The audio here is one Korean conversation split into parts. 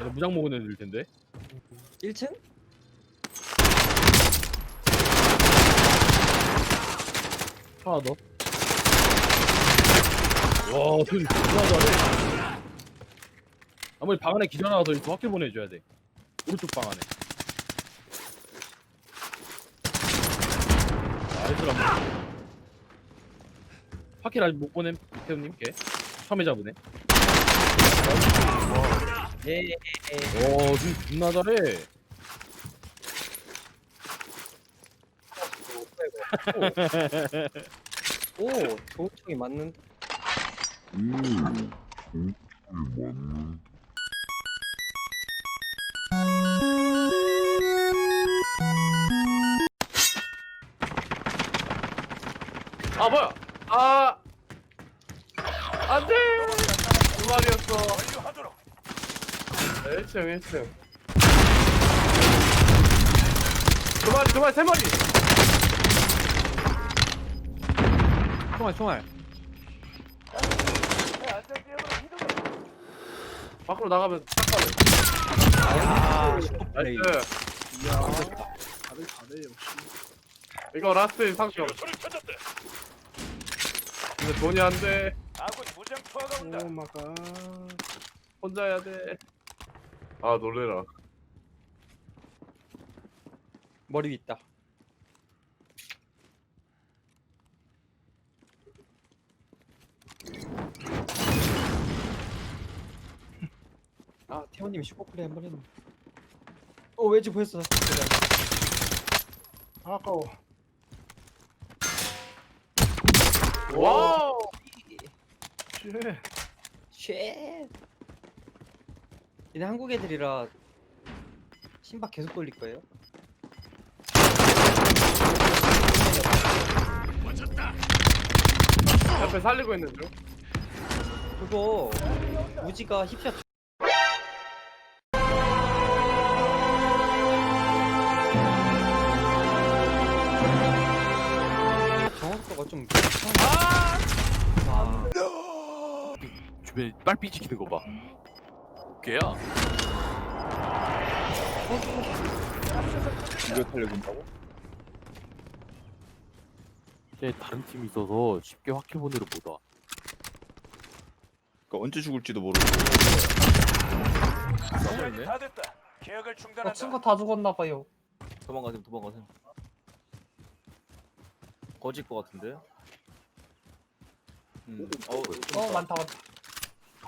얘네 무장 먹은 애들 텐데. 1층? 하나 더. 와, 그 존나 잘해. 아무리 방 안에 기절하나서 이렇게 확킬 보내줘야 돼. 오른쪽 방 안에. 나이스라. 확킬 아직 못 보냄 태훈님께. 처음에 잡으네. 예. 와, 지금 존나 잘해. 오, 좋은 총이 맞는. 아 뭐야? 아 안돼. 두 마리였어. 1층 1층. 두 마리 두 마리 세 마리. 총알, 총알. 밖으로 나가면 아, 나이스. 이야. 잘해 잘해 역시. 이거 라스트 상점. 근데 돈이 안 돼. 아군 무장 투하가 온다. 오 마가. 혼자 해야 돼. 아 놀래라. 머리 위 있다. 아, 태원님이 슈퍼플레이 한 번 했네. 어, 웨지 보였어. 아까워. 와우. 쉣. 쉣. 얘네 한국 애들이라 심박 계속 돌릴 거예요. 옆에 살리고 있는 중. 그거 우지가 힙샷 정확도가 좀 아! 주변에 빨리 지키는 거 봐. 이걸 타려고 한다고? 쟤 다른 팀이 있어서 쉽게 못 와. 그러니까 언제 죽을지도 모르고 시간이 다 됐다. 계약을 중단한다. 친구 다 죽었나봐요. 도망가세요 도망가세요 거질 것 같은데 음. 어, 어 많다 많다.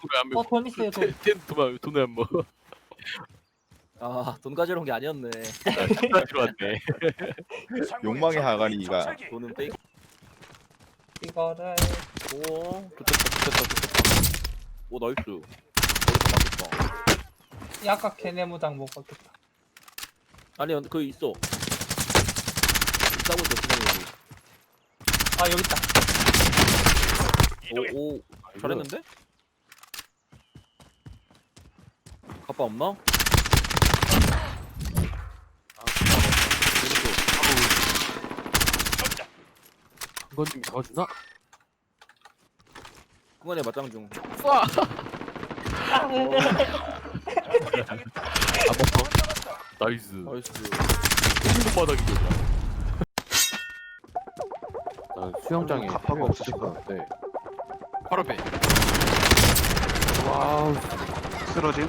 돈을 안 어 돈 있어요 돈. 텐 돈을 돈을 안 먹어. 아 돈 가지러 온 게 아니었네 들어왔네. 상공의 욕망의 적 하가리가. 돈은 페이크 이거를 오 좋겠다 좋겠다 좋겠다 오 나이스 머리 다 맞겠다 약간 걔네 무장 먹었겠다. 아니 근데 그 있어 싸고 있어 진영이 아 여기 있다. 이동해. 오오 잘했는데? 가빠 없나? 한건좀 잡아주나? 그만해 맞짱 중 쏴. 아 먹어. 나이스. 나이스 바닥이야. 난 수영장에 가파가 없으실 것 같아. 바로 앞에. 와우. 쓰러짐?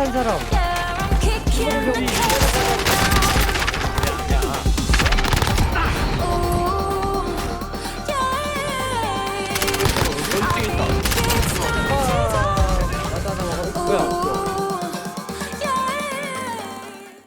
탄 사람. 아, 뭐야?